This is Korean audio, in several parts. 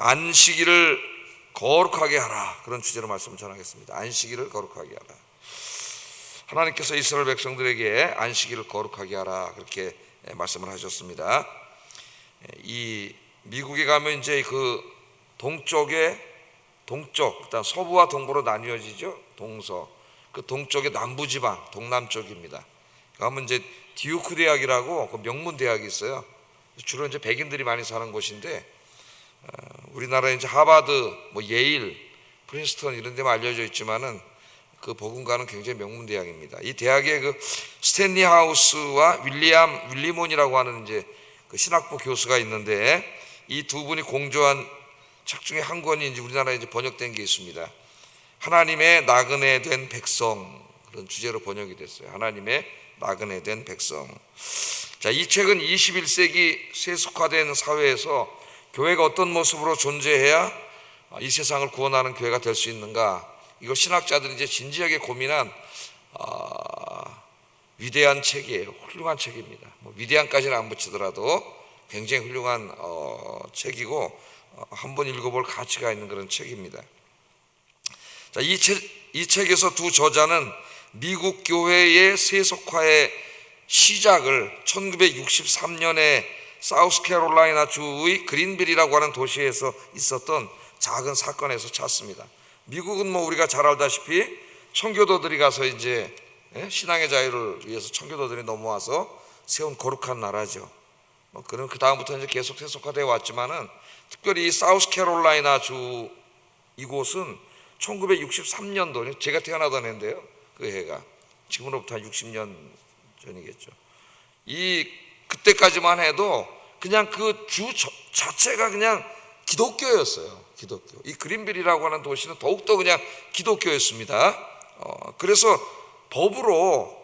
안식일을 거룩하게 하라 그런 주제로 말씀 전하겠습니다. 안식일을 거룩하게 하라. 하나님께서 이스라엘 백성들에게 안식일을 거룩하게 하라 그렇게 말씀을 하셨습니다. 이 미국에 가면 이제 그 동쪽에 동쪽, 일단 서부와 동부로 나뉘어지죠. 동서. 그 동쪽의 남부 지방, 동남쪽입니다. 가면 이제 디우크 대학이라고 그 명문 대학이 있어요. 주로 이제 백인들이 많이 사는 곳인데 어, 우리나라 이제 하버드, 뭐 예일, 프린스턴 이런 데만 알려져 있지만은 그 버금가는 굉장히 명문 대학입니다. 이 대학의 그 스탠리 하우스와 윌리엄 윌리몬이라고 하는 이제 그 신학부 교수가 있는데 이 두 분이 공조한 책 중에 한 권이 이제 우리나라에 이제 번역된 게 있습니다. 하나님의 나그네 된 백성 그런 주제로 번역이 됐어요. 하나님의 나그네 된 백성. 자, 이 책은 21세기 세속화된 사회에서 교회가 어떤 모습으로 존재해야 이 세상을 구원하는 교회가 될 수 있는가? 이거 신학자들이 이제 진지하게 고민한 아, 위대한 책이에요. 훌륭한 책입니다. 뭐 위대한까지는 안 붙이더라도 굉장히 훌륭한 어, 책이고 어, 한번 읽어볼 가치가 있는 그런 책입니다. 자, 이, 책, 이 책에서 두 저자는 미국 교회의 세속화의 시작을 1963년에 사우스캐롤라이나 주의 그린빌이라고 하는 도시에서 있었던 작은 사건에서 찾습니다. 미국은 뭐 우리가 잘 알다시피 청교도들이 가서 이제 예, 신앙의 자유를 위해서 청교도들이 넘어와서 세운 거룩한 나라죠. 뭐 그런 그 다음부터 이제 계속 세속화되어 왔지만은 특별히 이 사우스캐롤라이나 주 이곳은 1963년도 제가 태어나던 해인데요. 그 해가 지금으로부터 한 60년 전이겠죠. 이 그때까지만 해도 그냥 그 주 자체가 그냥 기독교였어요. 기독교. 이 그린빌이라고 하는 도시는 더욱더 그냥 기독교였습니다. 어, 그래서 법으로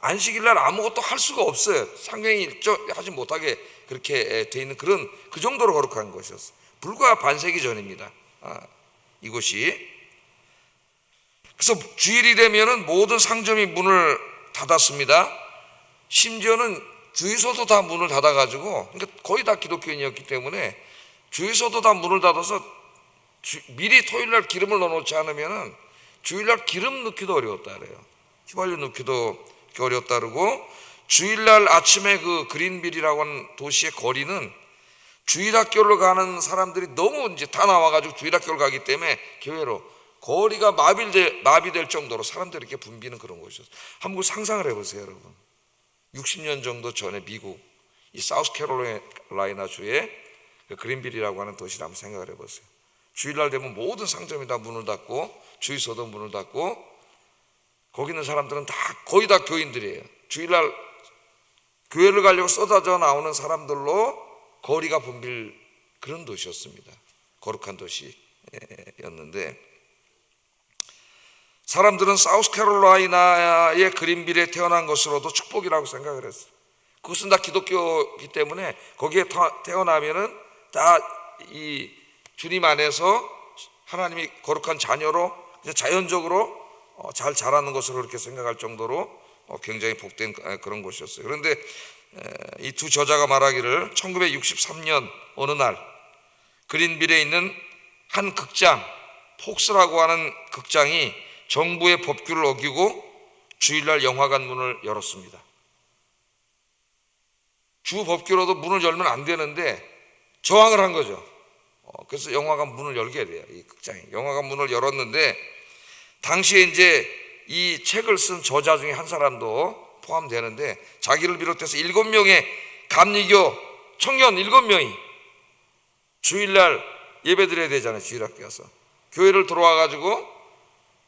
안식일 날 아무것도 할 수가 없어요. 상명이 일정하지 못하게 그렇게 돼 있는 그런 그 정도로 거룩한 것이었어요. 불과 반세기 전입니다. 아, 이곳이 그래서 주일이 되면은 모든 상점이 문을 닫았습니다. 심지어는 주유소도 다 문을 닫아가지고 그러니까 거의 다 기독교인이었기 때문에 주유소도 다 문을 닫아서 주, 미리 토요일날 기름을 넣어놓지 않으면은 주일날 기름 넣기도 어려웠다 그래요. 휘발유 넣기도 어려웠다 그러고 주일날 아침에 그 그린빌이라고 하는 도시의 거리는 주일학교를 가는 사람들이 너무 이제 다 나와가지고 주일학교를 가기 때문에 교회로 거리가 마비될, 마비될 정도로 사람들이 이렇게 붐비는 그런 곳이었어요. 한번 상상을 해보세요, 여러분. 60년 정도 전에 미국 이 사우스캐롤라이나 주의 그 그린빌이라고 하는 도시를 한번 생각을 해보세요. 주일날 되면 모든 상점이 다 문을 닫고 주유소도 문을 닫고 거기 있는 사람들은 다 거의 다 교인들이에요. 주일날 교회를 가려고 쏟아져 나오는 사람들로 거리가 붐빌 그런 도시였습니다. 거룩한 도시였는데 사람들은 사우스캐롤라이나의 그린빌에 태어난 것으로도 축복이라고 생각을 했어요. 그것은 다 기독교이기 때문에 거기에 태어나면은 다 이 주님 안에서 하나님이 거룩한 자녀로 자연적으로 어, 잘 자라는 것으로 그렇게 생각할 정도로 어, 굉장히 복된 그런 곳이었어요. 그런데 이 두 저자가 말하기를 1963년 어느 날 그린빌에 있는 한 극장 폭스라고 하는 극장이 정부의 법규를 어기고 주일날 영화관 문을 열었습니다. 주 법규로도 문을 열면 안 되는데 저항을 한 거죠. 어, 그래서 영화관 문을 열게 돼요. 이 극장이 영화관 문을 열었는데 당시에 이제 이 책을 쓴 저자 중에 한 사람도 포함되는데 자기를 비롯해서 일곱 명의 감리교 청년 일곱 명이 주일날 예배 드려야 되잖아요. 주일학교 가서 교회를 들어와 가지고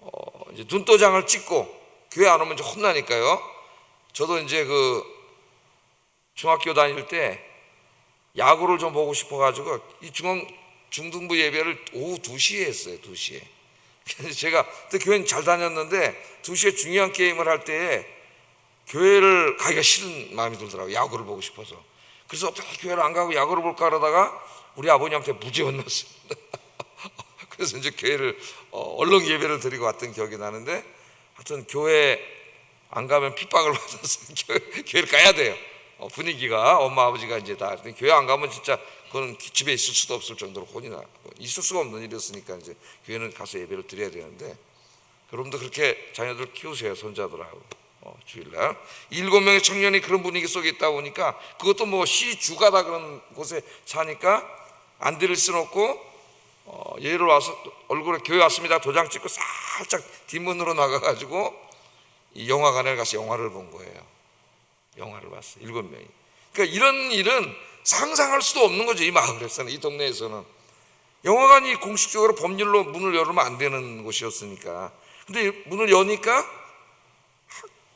어 이제 눈도장을 찍고 교회 안 오면 이제 혼나니까요. 저도 이제 그 중학교 다닐 때 야구를 좀 보고 싶어 가지고 이 중앙 중등부 예배를 오후 2시에 했어요. 2시에. 그래서 제가 그때 교회는 잘 다녔는데 2시에 중요한 게임을 할 때에 교회를 가기가 싫은 마음이 들더라고요. 야구를 보고 싶어서. 그래서 어떻게 교회를 안 가고 야구를 볼까 그러다가 우리 아버님한테 무지 혼났어요. 그래서 이제 교회를 어, 얼른 예배를 드리고 왔던 기억이 나는데 하여튼 교회 안 가면 핍박을. 교회, 교회를 가야 돼요. 어, 분위기가 엄마 아버지가 이제 다 교회 안 가면 진짜 그건 집에 있을 수도 없을 정도로 혼이 나 있을 수가 없는 일이었으니까 이제 교회는 가서 예배를 드려야 되는데 여러분도 그렇게 자녀들 키우세요 손자들하고 어, 주일날 일곱 명의 청년이 그런 분위기 속에 있다 보니까 그것도 뭐 시주가다 그런 곳에 사니까 안 들을 수는 없고 어, 예를 와서 얼굴에 교회 왔습니다 도장 찍고 살짝 뒷문으로 나가가지고 이 영화관에 가서 영화를 본 거예요. 영화를 봤어 일곱 명이. 그러니까 이런 일은 상상할 수도 없는 거죠 이 마을에서는 이 동네에서는 영화관이 공식적으로 법률로 문을 열으면 안 되는 곳이었으니까. 근데 문을 여니까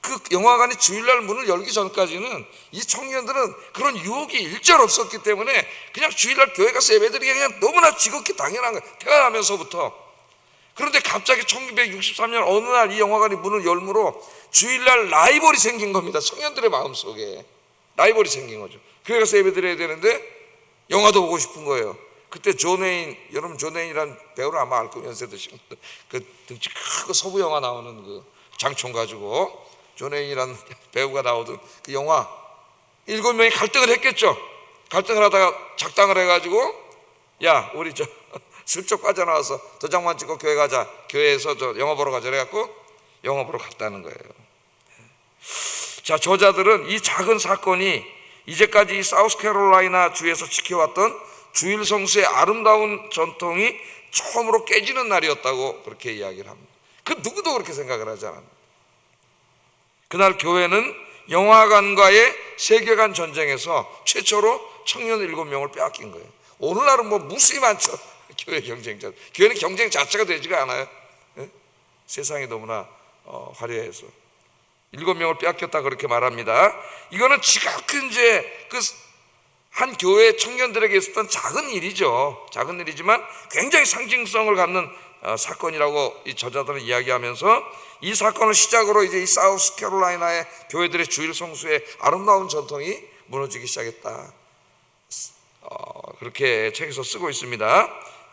그 영화관이 주일날 문을 열기 전까지는 이 청년들은 그런 유혹이 일절 없었기 때문에 그냥 주일날 교회 가서 예배드리기 그냥 너무나 지극히 당연한 거예요. 태어나면서부터. 그런데 갑자기 1963년 어느 날 이 영화관이 문을 열므로 주일날 라이벌이 생긴 겁니다. 청년들의 마음속에. 라이벌이 생긴 거죠. 교회 가서 예배드려야 되는데 영화도 보고 싶은 거예요. 그때 존웨인, 여러분 존웨인이란 배우를 아마 알 거예요. 연세 드신. 그 등치 크고 서부 영화 나오는 그 장총 가지고 존웨인이란 배우가 나오던 그 영화 일곱 명이 갈등을 했겠죠. 갈등을 하다가 작당을 해가지고 야 우리 저 슬쩍 빠져나와서 도장만 찍고 교회 가자. 교회에서 저 영화 보러 가자. 그래갖고 영화 보러 갔다는 거예요. 자 저자들은 이 작은 사건이 이제까지 이 사우스캐롤라이나 주에서 지켜왔던 주일 성수의 아름다운 전통이 처음으로 깨지는 날이었다고 그렇게 이야기를 합니다. 그 누구도 그렇게 생각을 하지 않았습니다. 그날 교회는 영화관과의 세계관 전쟁에서 최초로 청년 일곱 명을 빼앗긴 거예요. 오늘날은 뭐 무수히 많죠. 교회 경쟁자. 교회는 경쟁 자체가 되지가 않아요. 예? 세상이 너무나 어, 화려해서 일곱 명을 빼앗겼다 그렇게 말합니다. 이거는 지극히 이제 그 한 교회 청년들에게 있었던 작은 일이죠. 작은 일이지만 굉장히 상징성을 갖는 어, 사건이라고 이 저자들은 이야기하면서 이 사건을 시작으로 이제 이 사우스캐롤라이나의 교회들의 주일 성수의 아름다운 전통이 무너지기 시작했다. 어, 그렇게 책에서 쓰고 있습니다.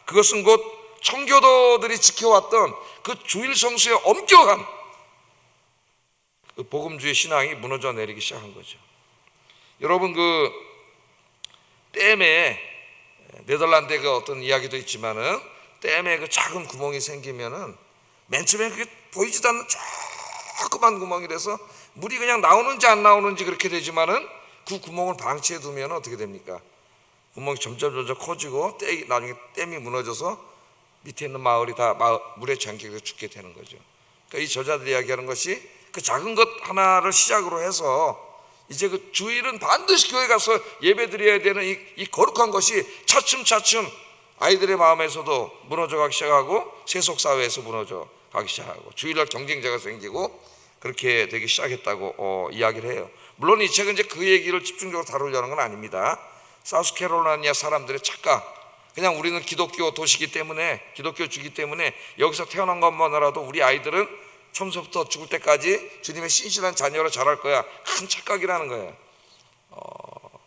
그것은 곧 청교도들이 지켜왔던 그 주일 성수의 엄격한 그 복음주의 신앙이 무너져 내리기 시작한 거죠. 여러분 그 댐에 네덜란드의 그 어떤 이야기도 있지만은 댐에 그 작은 구멍이 생기면은 맨 처음에 그게 보이지도 않는 조그만 구멍이라서 물이 그냥 나오는지 안 나오는지 그렇게 되지만은 그 구멍을 방치해 두면 어떻게 됩니까? 구멍이 점점 점점 커지고 떼, 나중에 댐이 무너져서 밑에 있는 마을이 다 마을, 물에 잠기고 죽게 되는 거죠. 그러니까 이 저자들이 이야기하는 것이 그 작은 것 하나를 시작으로 해서 이제 그 주일은 반드시 교회 가서 예배 드려야 되는 이, 이 거룩한 것이 차츰차츰 아이들의 마음에서도 무너져 가기 시작하고 세속 사회에서 무너져 가기 시작하고 주일날 경쟁자가 생기고 그렇게 되기 시작했다고 어, 이야기를 해요. 물론 이 책은 이제 그 얘기를 집중적으로 다루려는 건 아닙니다. 사우스캐롤라이나 사람들의 착각. 그냥 우리는 기독교 도시기 때문에 기독교 주기 때문에 여기서 태어난 것만으로도 우리 아이들은 처음부터 죽을 때까지 주님의 신실한 자녀로 자랄 거야. 큰 착각이라는 거예요. 어,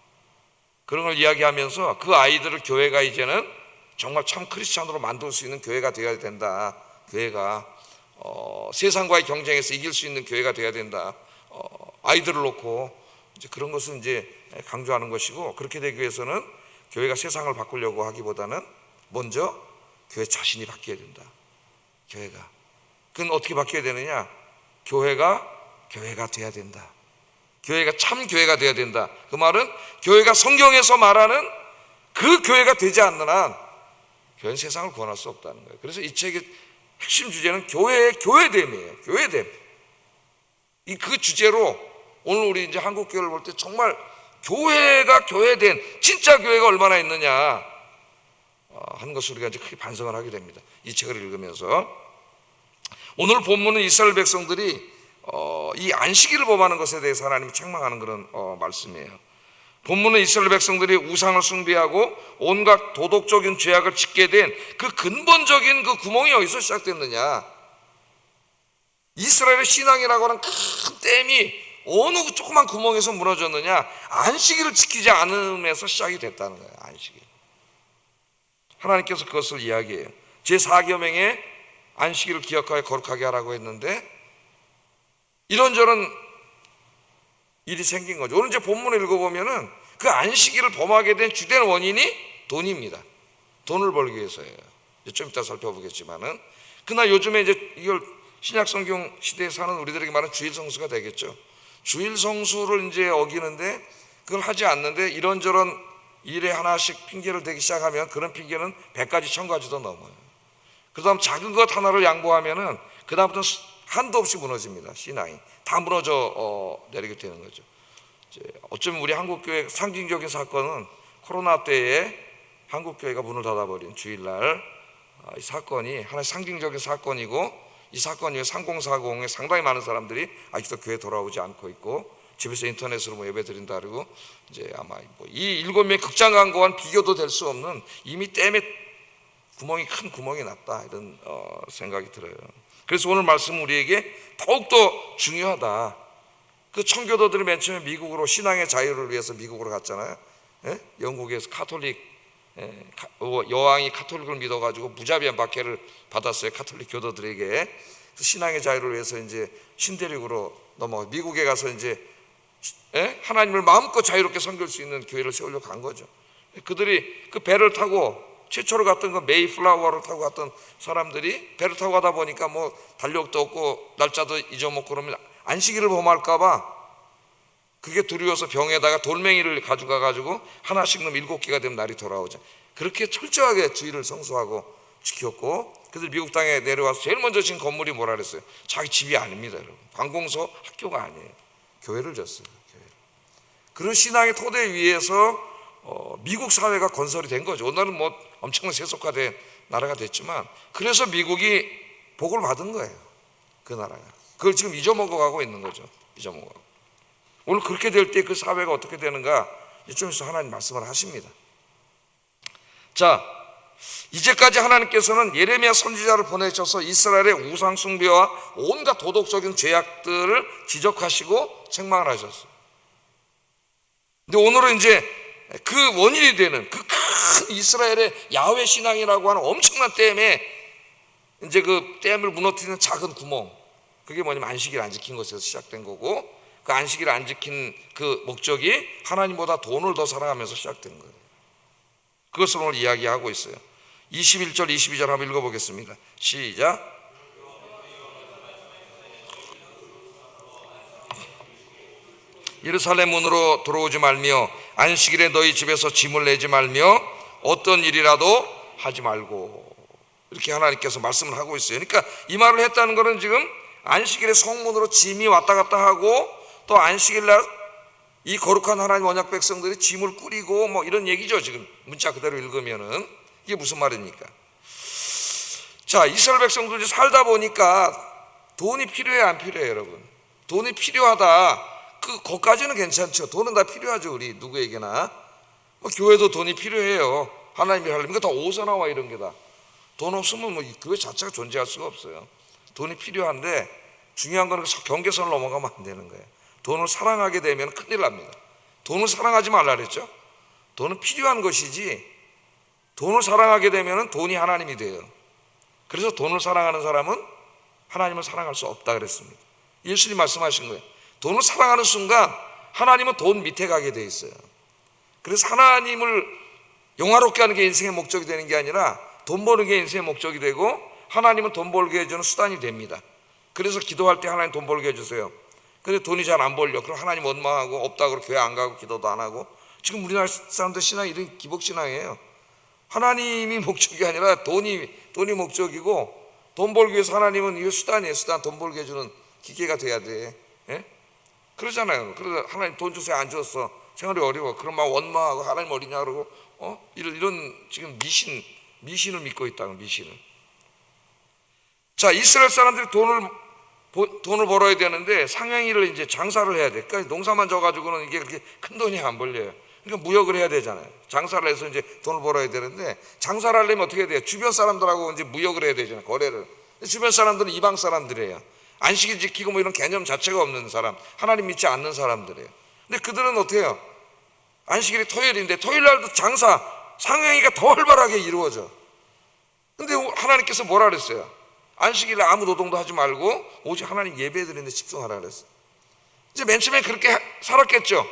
그런 걸 이야기하면서 그 아이들을 교회가 이제는 정말 참 크리스찬으로 만들 수 있는 교회가 되어야 된다. 교회가 어, 세상과의 경쟁에서 이길 수 있는 교회가 되어야 된다. 어, 아이들을 놓고 이제 그런 것은 이제 강조하는 것이고 그렇게 되기 위해서는 교회가 세상을 바꾸려고 하기보다는 먼저 교회 자신이 바뀌어야 된다. 교회가. 그건 어떻게 바뀌어야 되느냐? 교회가 교회가 돼야 된다. 교회가 참 교회가 돼야 된다. 그 말은 교회가 성경에서 말하는 그 교회가 되지 않는 한 교회는 세상을 구원할 수 없다는 거예요. 그래서 이 책의 핵심 주제는 교회의 교회됨이에요. 교회됨. 이 그 주제로 오늘 우리 이제 한국 교회를 볼 때 정말 교회가 교회된 진짜 교회가 얼마나 있느냐 어, 하는 것을 우리가 이제 크게 반성을 하게 됩니다. 이 책을 읽으면서 오늘 본문은 이스라엘 백성들이 어, 이 안식일을 범하는 것에 대해서 하나님이 책망하는 그런 어, 말씀이에요. 본문은 이스라엘 백성들이 우상을 숭배하고 온갖 도덕적인 죄악을 짓게 된 그 근본적인 그 구멍이 어디서 시작됐느냐? 이스라엘의 신앙이라고 하는 큰 댐이 어느 그 조그만 구멍에서 무너졌느냐? 안식일을 지키지 않음에서 시작이 됐다는 거예요. 안식일. 하나님께서 그것을 이야기해요. 제 4계명에 안식일을 기억하여 거룩하게 하라고 했는데 이런저런 일이 생긴 거죠. 오늘 이제 본문을 읽어보면은 그 안식일을 범하게 된 주된 원인이 돈입니다. 돈을 벌기 위해서예요. 좀 이따 살펴보겠지만은 그러나 요즘에 이제 이걸 신약 성경 시대에 사는 우리들에게 말하는 주일 성수가 되겠죠. 주일 성수를 이제 어기는데 그걸 하지 않는데 이런저런 일에 하나씩 핑계를 대기 시작하면 그런 핑계는 100가지 1000가지도 넘어요. 그다음 작은 것 하나를 양보하면은 그다음부터 한도 없이 무너집니다. 신앙이 다 무너져 어, 내리게 되는 거죠. 어쩌면 우리 한국 교회 상징적인 사건은 코로나 때에 한국 교회가 문을 닫아버린 주일날 아, 이 사건이 하나의 상징적인 사건이고 이 사건 이후 3040에 상당히 많은 사람들이 아직도 교회 돌아오지 않고 있고 집에서 인터넷으로 뭐 예배 드린다 그러고 이제 아마 뭐 이 일곱 명 극장 광고와는 비교도 될 수 없는 이미 댐에 구멍이 큰 구멍이 났다 이런 어, 생각이 들어요. 그래서 오늘 말씀 우리에게 더욱더 중요하다. 그 청교도들이 맨 처음에 미국으로 신앙의 자유를 위해서 미국으로 갔잖아요. 예? 영국에서 카톨릭 예, 가- 어, 여왕이 카톨릭을 믿어가지고 무자비한 박해를 받았어요. 카톨릭 교도들에게 그 신앙의 자유를 위해서 이제 신대륙으로 넘어가 미국에 가서 이제 예? 하나님을 마음껏 자유롭게 섬길 수 있는 교회를 세우려고 간 거죠. 그들이 그 배를 타고 최초로 갔던 그 메이플라워를 타고 갔던 사람들이 배를 타고 가다 보니까 뭐 달력도 없고 날짜도 잊어먹고 그러면 안식일을 범할까봐 그게 두려워서 병에다가 돌멩이를 가져가 가지고 하나씩 넣으면 일곱 개가 되면 날이 돌아오죠. 그렇게 철저하게 주의를 성수하고 지켰고 그들 미국 땅에 내려와서 제일 먼저 진 건물이 뭐라 그랬어요? 자기 집이 아닙니다, 여러분. 관공서 학교가 아니에요. 교회를 졌어요. 교회를. 그런 신앙의 토대 위에서 어, 미국 사회가 건설이 된 거죠. 오늘은 뭐 엄청난 세속화된 나라가 됐지만 그래서 미국이 복을 받은 거예요. 그 나라가. 그걸 지금 잊어먹어가고 있는 거죠. 잊어먹어. 오늘 그렇게 될 때 그 사회가 어떻게 되는가 있어 하나님 말씀을 하십니다. 자, 이제까지 하나님께서는 예레미야 선지자를 보내셔서 이스라엘의 우상 숭배와 온갖 도덕적인 죄악들을 지적하시고 책망을 하셨어요. 근데 오늘은 이제 그 원인이 되는 그 큰 이스라엘의 야훼 신앙이라고 하는 엄청난 댐에 이제 그 댐을 무너뜨리는 작은 구멍 그게 뭐냐면 안식일 안 지킨 것에서 시작된 거고 그 안식일 안 지킨 그 목적이 하나님보다 돈을 더 사랑하면서 시작된 거예요. 그것을 오늘 이야기하고 있어요. 21절 22절 한번 읽어보겠습니다. 시작. 예루살렘 문으로 들어오지 말며 안식일에 너희 집에서 짐을 내지 말며 어떤 일이라도 하지 말고 이렇게 하나님께서 말씀을 하고 있어요. 그러니까 이 말을 했다는 것은 지금 안식일에 성문으로 짐이 왔다 갔다 하고 또 안식일 날 이 거룩한 하나님 언약 백성들이 짐을 꾸리고 뭐 이런 얘기죠. 지금 문자 그대로 읽으면은 이게 무슨 말입니까? 자, 이스라엘 백성들 이제 살다 보니까 돈이 필요해 안 필요해 여러분? 돈이 필요하다. 그 거까지는 괜찮죠. 돈은 다 필요하죠 우리 누구에게나. 뭐 교회도 돈이 필요해요. 하나님이 하려면 다 오서 나와 이런 게다. 돈 없으면 뭐이 교회 자체가 존재할 수가 없어요. 돈이 필요한데 중요한 거는 그 경계선을 넘어가면 안 되는 거예요. 돈을 사랑하게 되면 큰일 납니다. 돈을 사랑하지 말라 그랬죠. 돈은 필요한 것이지 돈을 사랑하게 되면 돈이 하나님이 돼요. 그래서 돈을 사랑하는 사람은 하나님을 사랑할 수 없다 그랬습니다. 예수님 말씀하신 거예요. 돈을 사랑하는 순간 하나님은 돈 밑에 가게 돼 있어요. 그래서 하나님을 영화롭게 하는 게 인생의 목적이 되는 게 아니라 돈 버는 게 인생의 목적이 되고 하나님은 돈 벌게 해주는 수단이 됩니다. 그래서 기도할 때 하나님 돈 벌게 해주세요. 근데 돈이 잘 안 벌려. 그럼 하나님 원망하고 없다 그러고 교회 안 가고 기도도 안 하고 지금 우리나라 사람들 신앙이 이런 기복 신앙이에요. 하나님이 목적이 아니라 돈이 돈이 목적이고 돈 벌기 위해서 하나님은 이 수단이에요. 수단 돈 벌게 해주는 기계가 돼야 돼. 예? 그러잖아요. 그러다 하나님 돈 주세요 안 줬어. 생활이 어려워. 그럼 막 원망하고 하나님 어디냐 그러고 어 이런 이런 지금 미신 미신을 믿고 있다는 미신을. 자 이스라엘 사람들이 돈을 보- 돈을 벌어야 되는데 상행일을 이제 장사를 해야 돼. 그러니까 농사만 져가지고는 이게 그렇게 큰 돈이 안 벌려요. 그러니까 무역을 해야 되잖아요. 장사를 해서 이제 돈을 벌어야 되는데 장사를 하려면 어떻게 해야 돼요? 주변 사람들하고 이제 무역을 해야 되잖아요. 거래를. 주변 사람들은 이방 사람들이에요. 안식일 지키고 뭐 이런 개념 자체가 없는 사람, 하나님 믿지 않는 사람들이에요. 근데 그들은 해요? 안식일이 토요일인데 토요일 날도 장사 상행위가 더 활발하게 이루어져. 근데 하나님께서 뭐라 그랬어요? 안식일에 아무 노동도 하지 말고 오직 하나님 예배 드리는 데 집중하라 그랬어요. 이제 맨 처음에 그렇게 하- 살았겠죠.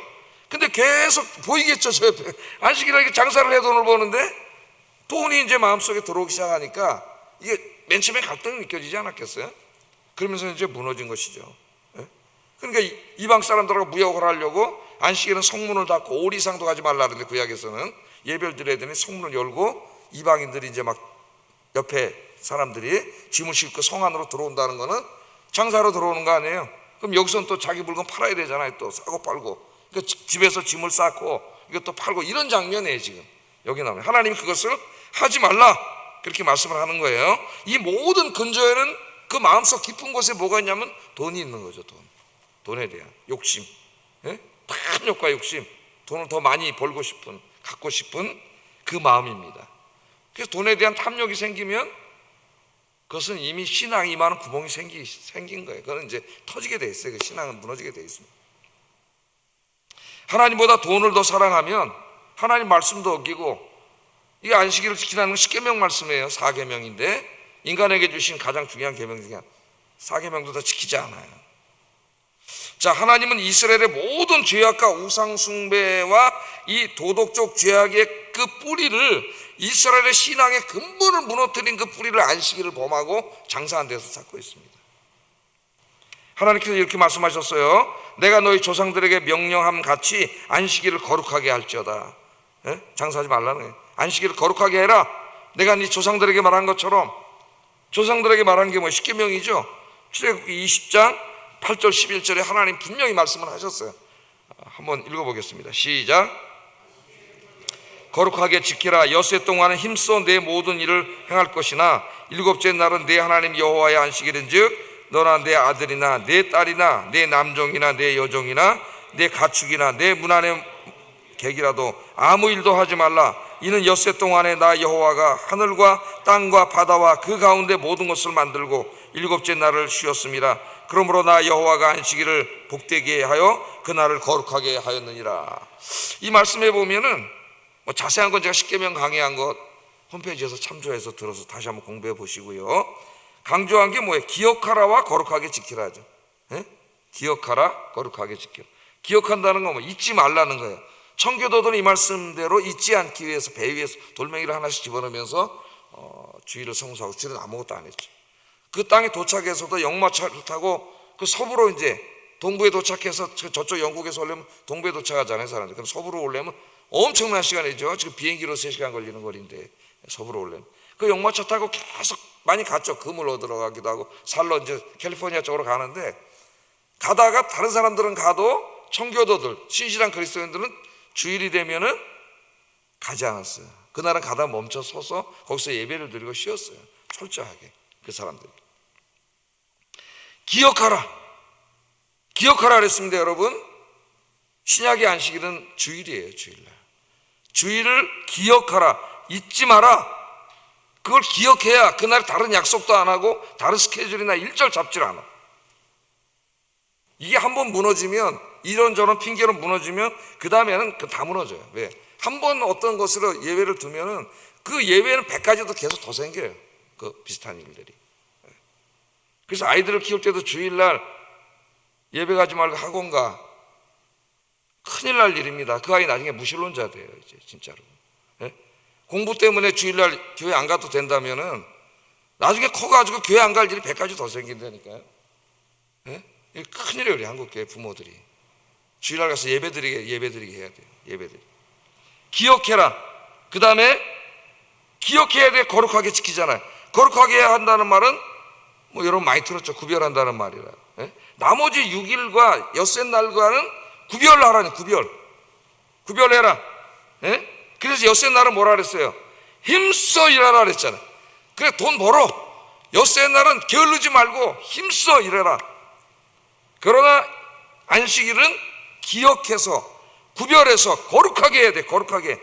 근데 계속 보이겠죠. 저 옆에. 안식일에 장사를 해 돈을 버는데 돈이 이제 마음속에 들어오기 시작하니까 이게 맨 처음에 갈등이 느껴지지 않았겠어요? 그러면서 이제 무너진 것이죠. 예? 그러니까 이- 이방 사람들하고 무역을 하려고 안식일은 성문을 닫고 오리상도 가지 말라는데 구약에서는 예배를 드려야 되니 성문을 열고 이방인들이 이제 막 옆에 사람들이 짐을 싣고 성 안으로 들어온다는 거는 장사로 들어오는 거 아니에요? 그럼 여기서는 또 자기 물건 팔아야 되잖아요. 또 사고 팔고. 그러니까 지- 집에서 짐을 쌓고 이것도 팔고 이런 장면이에요 지금 여기 나오는 하나님이 그것을 하지 말라 그렇게 말씀을 하는 거예요. 이 모든 근저에는 그 마음속 깊은 곳에 뭐가 있냐면 돈이 있는 거죠. 돈. 돈에 대한 욕심. 예? 탐욕과 욕심. 돈을 더 많이 벌고 싶은 갖고 싶은 그 마음입니다. 그래서 돈에 대한 탐욕이 생기면 그것은 이미 신앙 이만한 구멍이 생기, 생긴 거예요. 그거는 이제 터지게 돼 있어요. 그 신앙은 무너지게 돼 있습니다. 하나님보다 돈을 더 사랑하면 하나님 말씀도 어기고 이게 안식일을 지키라는 건 10계명 말씀이에요. 4계명인데 인간에게 주신 가장 중요한 계명 중에 4계명도 다 지키지 않아요. 자, 하나님은 이스라엘의 모든 죄악과 우상 숭배와 이 도덕적 죄악의 그 뿌리를 이스라엘의 신앙의 근본을 무너뜨린 그 뿌리를 안식일을 범하고 장사한 데서 찾고 있습니다. 하나님께서 이렇게 말씀하셨어요. 내가 너희 조상들에게 명령함 같이 안식일을 거룩하게 할지어다. 예? 장사하지 말라는 거예요. 안식일을 거룩하게 해라. 내가 네 조상들에게 말한 것처럼 조상들에게 말한 게 뭐 십계명이죠. 출애굽기 20장 8절 11절에 하나님 분명히 말씀을 하셨어요. 한번 읽어보겠습니다. 시작. 거룩하게 지키라. 여세 동안은 힘써 내 모든 일을 행할 것이나 일곱째 날은 내 하나님 여호와의 안식일인즉 너나 내 아들이나 내 딸이나 내 남종이나 내 여종이나 내 가축이나 내 문안의 객이라도 아무 일도 하지 말라. 이는 엿새 동안에 나 여호와가 하늘과 땅과 바다와 그 가운데 모든 것을 만들고 일곱째 날을 쉬었습니다. 그러므로 나 여호와가 안식일을 복되게 하여 그 날을 거룩하게 하였느니라. 이 말씀에 보면은 뭐 자세한 건 제가 십계명 강의한 것 홈페이지에서 참조해서 들어서 다시 한번 공부해 보시고요. 강조한 게 뭐예요? 기억하라와 거룩하게 지키라죠. 예? 기억하라, 거룩하게 지키라. 기억한다는 건 뭐 잊지 말라는 거예요. 청교도들은 이 말씀대로 잊지 않기 위해서 배 위에서 돌멩이를 하나씩 집어넣으면서 어, 주의를 성수하고 주일은 아무것도 안 했죠. 그 땅에 도착해서도 역마차를 타고 그 서부로 이제 동부에 도착해서 저- 저쪽 영국에서 오려면 동부에 도착하잖아요, 사람들. 그럼 서부로 오려면 엄청난 시간이죠. 지금 비행기로 3시간 걸리는 거리인데 서부로 오려면. 그 역마차 타고 계속 많이 갔죠. 금을 얻으러 가기도 하고 살러 이제 캘리포니아 쪽으로 가는데 가다가 다른 사람들은 가도 청교도들, 신실한 그리스도인들은 주일이 되면은 가지 않았어요. 그날은 가다 멈춰 서서 거기서 예배를 드리고 쉬었어요. 철저하게 그 사람들. 기억하라. 기억하라 그랬습니다, 여러분. 신약의 안식일은 주일이에요, 주일날. 주일을 기억하라. 잊지 마라. 그걸 기억해야 그날 다른 약속도 안 하고 다른 스케줄이나 일절 잡질 않아. 이게 한번 무너지면 이런저런 핑계로 무너지면 그 다음에는 그다 무너져요. 왜? 한 번 어떤 것으로 예외를 두면은 그 예외는 100가지도 계속 더 생겨요. 그 비슷한 일들이. 그래서 아이들을 키울 때도 주일날 예배 가지 말고 학원 가. 큰일 날 일입니다. 그 아이 나중에 무신론자 돼요, 이제 진짜로. 예? 공부 때문에 주일날 교회 안 가도 된다면은 나중에 커가지고 교회 안 갈 일이 100가지 더 생긴다니까요. 예? 큰일이에요, 우리 한국교회 부모들이. 주일날 가서 예배드리게, 예배드리게 해야 돼요. 예배드리. 기억해라. 그 다음에 기억해야 돼. 거룩하게 지키잖아요. 거룩하게 해야 한다는 말은 뭐 여러분 많이 들었죠. 구별한다는 말이라. 예? 나머지 6일과 엿새 날과는 구별하라니 구별. 구별해라. 예? 그래서 엿새 날은 뭐라 그랬어요? 힘써 일하라 그랬잖아. 그래 돈 벌어. 엿새 날은 게을르지 말고 힘써 일해라. 그러나 안식일은 기억해서 구별해서 거룩하게 해야 돼. 거룩하게.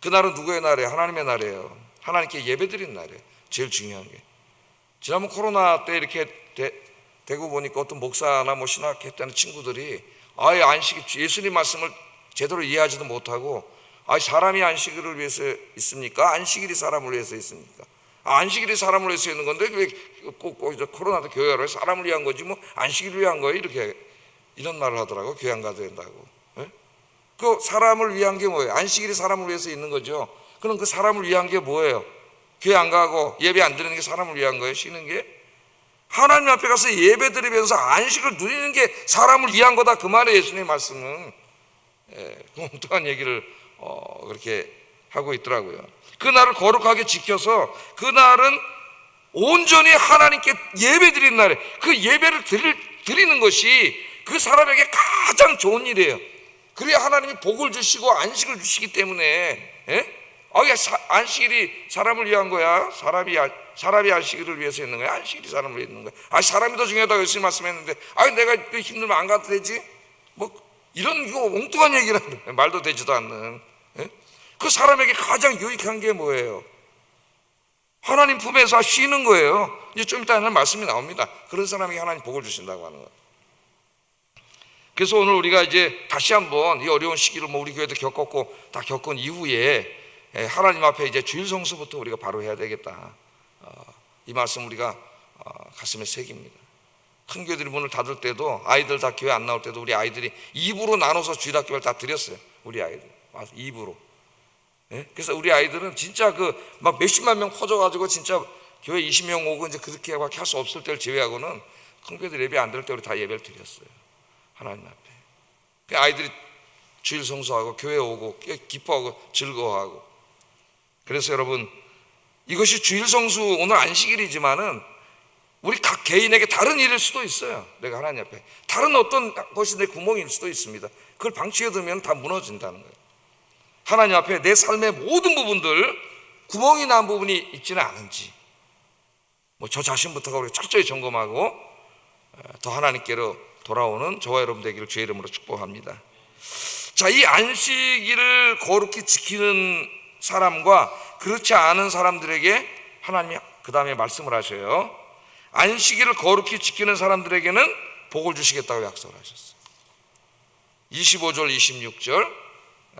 그날은 누구의 날이에요? 하나님의 날이에요. 하나님께 예배드린 날이에요. 제일 중요한 게. 지난번 코로나 때 이렇게 대, 대구 보니까 어떤 목사나 뭐 신학 했다는 친구들이 아예 안식이 예수님 말씀을 제대로 이해하지도 못하고 아 사람이 안식일을 위해서 있습니까? 안식일이 사람을 위해서 있습니까? 아, 안식일이 사람을 위해서 있는 건데 왜꼭꼭 코로나 때 교회를 사람을 위한 거지 뭐 안식일을 위한 거예요 이렇게 이런 말을 하더라고 안 가도 된다고. 예? 그 사람을 위한 게 뭐예요? 안식일이 사람을 위해서 있는 거죠. 그럼 그 사람을 위한 게 뭐예요? 교회 안 가고 예배 안 드리는 게 사람을 위한 거예요? 쉬는 게? 하나님 앞에 가서 예배 드리면서 안식을 누리는 게 사람을 위한 거다. 그 말이에요. 예수님 말씀은. 예, 그 엉뚱한 얘기를 어, 그렇게 하고 있더라고요. 그 날을 거룩하게 지켜서 그 날은 온전히 하나님께 예배 드리는 날에 그 예배를 드릴, 드리는 것이 그 사람에게 가장 좋은 일이에요. 그래야 하나님이 복을 주시고 안식을 주시기 때문에 예? 아, 안식일이 사람을 위한 거야. 사람이 안- 사람이 안식일을 위해서 있는 거야. 안식일이 사람을 위해 있는 거야. 아, 사람이 더 중요하다고 열심히 말씀했는데, 아, 내가 그 힘들면 안 가도 되지? 뭐 이런 이거 엉뚱한 하는 거예요. 말도 되지도 않는. 예? 그 사람에게 가장 유익한 게 뭐예요? 하나님 품에서 쉬는 거예요. 이제 좀 이따 는 말씀이 나옵니다. 그런 사람에게 하나님 복을 주신다고 하는 거예요. 그래서 오늘 우리가 이제 다시 한번 이 어려운 시기를 뭐 우리 교회도 겪었고 다 겪은 이후에 예, 하나님 앞에 이제 주일 성수부터 우리가 바로 해야 되겠다. 어, 이 말씀 우리가 어, 가슴에 새깁니다. 큰 교회들이 문을 닫을 때도 아이들 다 교회 안 나올 때도 우리 아이들이 입으로 나눠서 주일 학교를 다 드렸어요. 우리 아이들 와서 입으로. 예? 그래서 우리 아이들은 진짜 그 막 몇십만 명 퍼져가지고 진짜 교회 20명 오고 이제 그렇게밖에 할수 없을 때를 제외하고는 큰 교회들 예배 안될때 우리 다 예배를 드렸어요. 하나님 앞에. 그 아이들이 주일 성수하고 교회 오고 기뻐하고 즐거워하고. 그래서 여러분 이것이 주일 성수 오늘 안식일이지만은 우리 각 개인에게 다른 일일 수도 있어요. 내가 하나님 앞에 다른 어떤 것이 내 구멍일 수도 있습니다. 그걸 방치해 두면 다 무너진다는 거예요. 하나님 앞에 내 삶의 모든 부분들 구멍이 난 부분이 있지는 않은지 뭐 저 자신부터가 우리 철저히 점검하고 어, 더 하나님께로 돌아오는 저와 여러분 되기를 주의 이름으로 축복합니다. 자, 이 안식일을 거룩히 지키는 사람과 그렇지 않은 사람들에게 하나님이 그 다음에 말씀을 하셔요. 안식일을 거룩히 지키는 사람들에게는 복을 주시겠다고 약속을 하셨어요. 25절, 26절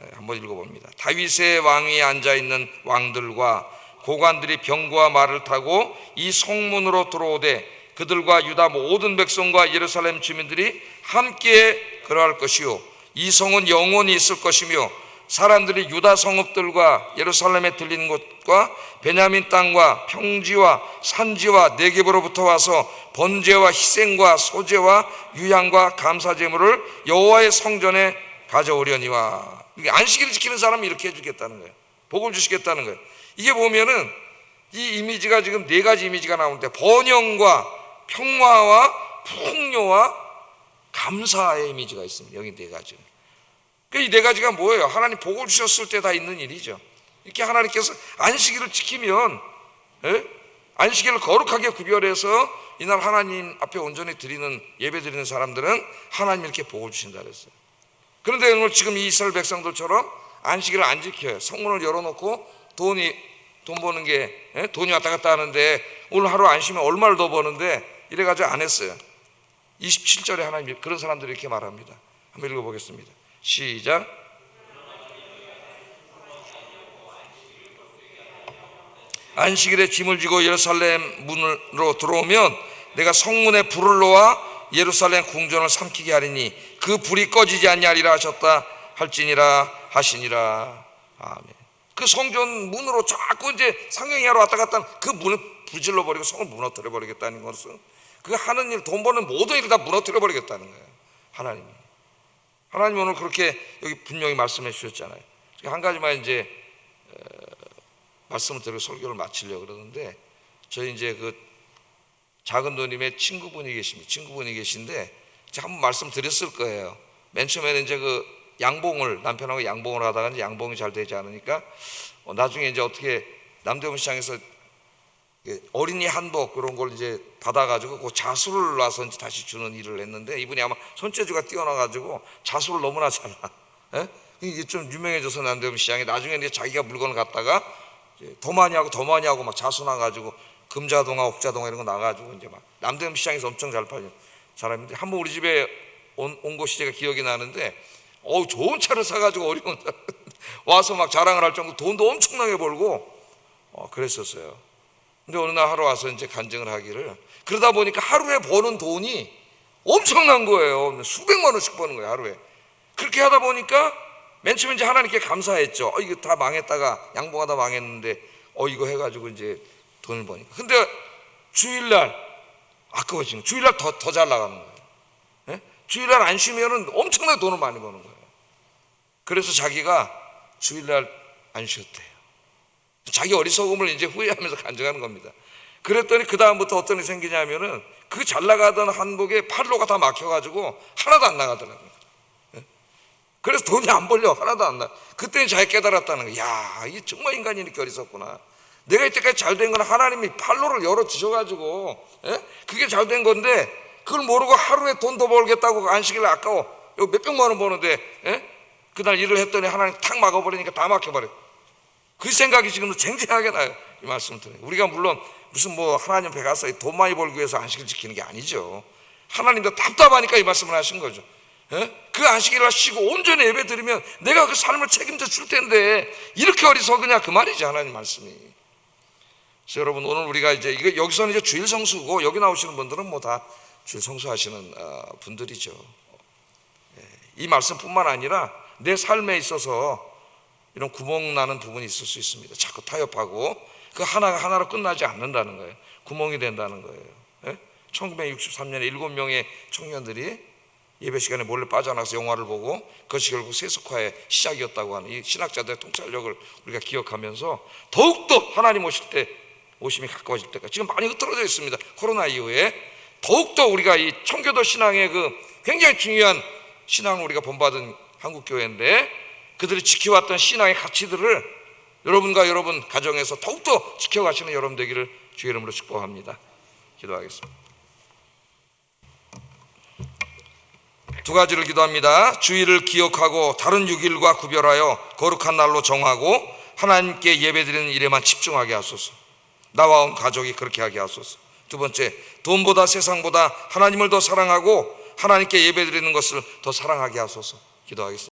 네, 한번 읽어봅니다. 다윗의 왕위에 앉아 있는 왕들과 고관들이 병거와 말을 타고 이 성문으로 들어오되 그들과 유다 모든 백성과 예루살렘 주민들이 함께 걸어갈 것이요 이 성은 영원히 있을 것이며 사람들이 유다 성읍들과 예루살렘에 들리는 곳과 베냐민 땅과 평지와 산지와 내geb으로부터 와서 번제와 희생과 소제와 유향과 감사 제물을 여호와의 성전에 가져오려니와 안식일을 지키는 사람이 이렇게 해주겠다는 거예요. 복을 주시겠다는 거예요. 이게 보면은 이 이미지가 지금 네 가지 이미지가 나오는데 번영과 평화와 풍요와 감사의 이미지가 있습니다. 여기 네 가지. 이 네 가지가 뭐예요? 하나님 복을 주셨을 때 다 있는 일이죠. 이렇게 하나님께서 안식일을 지키면 예? 안식일을 거룩하게 구별해서 이날 하나님 앞에 온전히 드리는 예배 드리는 사람들은 하나님 이렇게 복을 주신다 그랬어요. 그런데 오늘 지금 이 이스라엘 백성들처럼 안식일을 안 지켜요. 성문을 열어놓고 돈이 돈 버는 게 예? 돈이 왔다 갔다 하는데 오늘 하루 안 쉬면 얼마를 더 버는데 이래가지고 안 했어요. 27절에 하나님 그런 사람들이 이렇게 말합니다. 한번 읽어보겠습니다. 시작. 안식일에 짐을 지고 예루살렘 문으로 들어오면 내가 성문에 불을 놓아 예루살렘 궁전을 삼키게 하리니 그 불이 꺼지지 아니하리라 하셨다 할지니라 하시니라 아멘. 그 성전 문으로 자꾸 이제 상경이하러 왔다 갔다 하는 그 문을 부질러 버리고 성을 무너뜨려 버리겠다는 것은 그 하는 일, 돈 버는 모든 일을 다 무너뜨려 버리겠다는 거예요. 하나님이. 하나님 오늘 그렇게 여기 분명히 말씀해 주셨잖아요. 한 가지만 이제 말씀을 드리고 설교를 마치려고 그러는데 저희 이제 그 작은 도님의 친구분이 계십니다. 친구분이 계신데 제가 한번 말씀 드렸을 거예요. 맨 처음에는 이제 그 양봉을 남편하고 양봉을 하다가 이제 양봉이 잘 되지 않으니까 어, 나중에 이제 어떻게 남대문 시장에서 어린이 한복 그런 걸 이제 받아가지고 그 자수를 놔서 다시 주는 일을 했는데 이분이 아마 손재주가 뛰어나가지고 자수를 너무나 잘 놔. 예? 이게 좀 유명해져서 남대문 시장에 나중에 이제 자기가 물건을 갖다가 더 많이 하고 더 많이 하고 막 자수 나가지고 금자동화, 옥자동화 이런 거 나가지고 이제 막 남대문 시장에서 엄청 잘 팔린 사람인데 한 번 우리 집에 온, 온 것이 제가 기억이 나는데 어우 좋은 차를 사가지고 어려운 차 와서 막 자랑을 할 정도 돈도 엄청나게 벌고 어, 그랬었어요. 근데 어느 날 하루 와서 이제 간증을 하기를 그러다 보니까 하루에 버는 돈이 엄청난 거예요. 수백만 원씩 버는 거예요 하루에. 그렇게 하다 보니까 맨 처음에 이제 하나님께 감사했죠. 어, 이거 다 망했다가 양봉하다 망했는데 어 이거 해가지고 이제 돈을 버니까. 근데 주일날 아까워지는. 주일날 더 더 잘 나가는 거예요. 예? 주일날 안 쉬면은 엄청나게 돈을 많이 버는 거예요. 그래서 자기가 주일날 안 쉬었대요. 자기 어리석음을 이제 후회하면서 간증하는 겁니다. 그랬더니 그 다음부터 어떤 일이 생기냐면은 그 잘 나가던 한복에 팔로가 다 막혀가지고 하나도 안 나가더라고요. 예? 그래서 돈이 안 벌려 하나도 안 나. 그때는 자기 깨달았다는 거야. 야, 이게 정말 인간이 이렇게 어리석구나. 내가 이때까지 잘 된 건 하나님이 팔로를 열어 주셔가지고 예? 그게 잘 된 건데 그걸 모르고 하루에 돈 더 벌겠다고 안식일 아까워. 여기 몇백만 원 버는데 예? 그날 일을 했더니 하나님 탁 막아버리니까 다 막혀버려. 그 생각이 지금도 쟁쟁하게 나요. 이 말씀을 들어요. 우리가 물론 무슨 뭐 하나님 앞에 가서 돈 많이 벌기 위해서 안식을 지키는 게 아니죠. 하나님도 답답하니까 이 말씀을 하신 거죠. 예? 그 안식일을 쉬고 온전히 예배 드리면 내가 그 삶을 책임져 줄 텐데 이렇게 어리석으냐 그 말이지 하나님 말씀이. 그래서 여러분 오늘 우리가 이제 이거 여기서는 이제 주일 성수고 여기 나오시는 분들은 뭐 다 주일 성수 하시는 어, 분들이죠. 예, 이 말씀뿐만 아니라 내 삶에 있어서 이런 구멍 나는 부분이 있을 수 있습니다. 자꾸 타협하고 그 하나가 하나로 끝나지 않는다는 거예요. 구멍이 된다는 거예요. 예? 1963년에 일곱 명의 청년들이 예배 시간에 몰래 빠져나가서 영화를 보고 그것이 결국 세속화의 시작이었다고 하는 이 신학자들의 통찰력을 우리가 기억하면서 더욱더 하나님 오실 때 오심이 가까워질 때까지 지금 많이 흐트러져 있습니다. 코로나 이후에 더욱더 우리가 이 청교도 신앙의 그 굉장히 중요한 신앙을 우리가 본받은 한국 교회인데 그들이 지켜왔던 신앙의 가치들을 여러분과 여러분 가정에서 더욱더 지켜가시는 여러분 되기를 주의 이름으로 축복합니다. 기도하겠습니다. 두 가지를 기도합니다. 주일을 기억하고 다른 6일과 구별하여 거룩한 날로 정하고 하나님께 예배드리는 일에만 집중하게 하소서. 나와 온 가족이 그렇게 하게 하소서. 두 번째, 돈보다 세상보다 하나님을 더 사랑하고 하나님께 예배드리는 것을 더 사랑하게 하소서. 기도하겠습니다.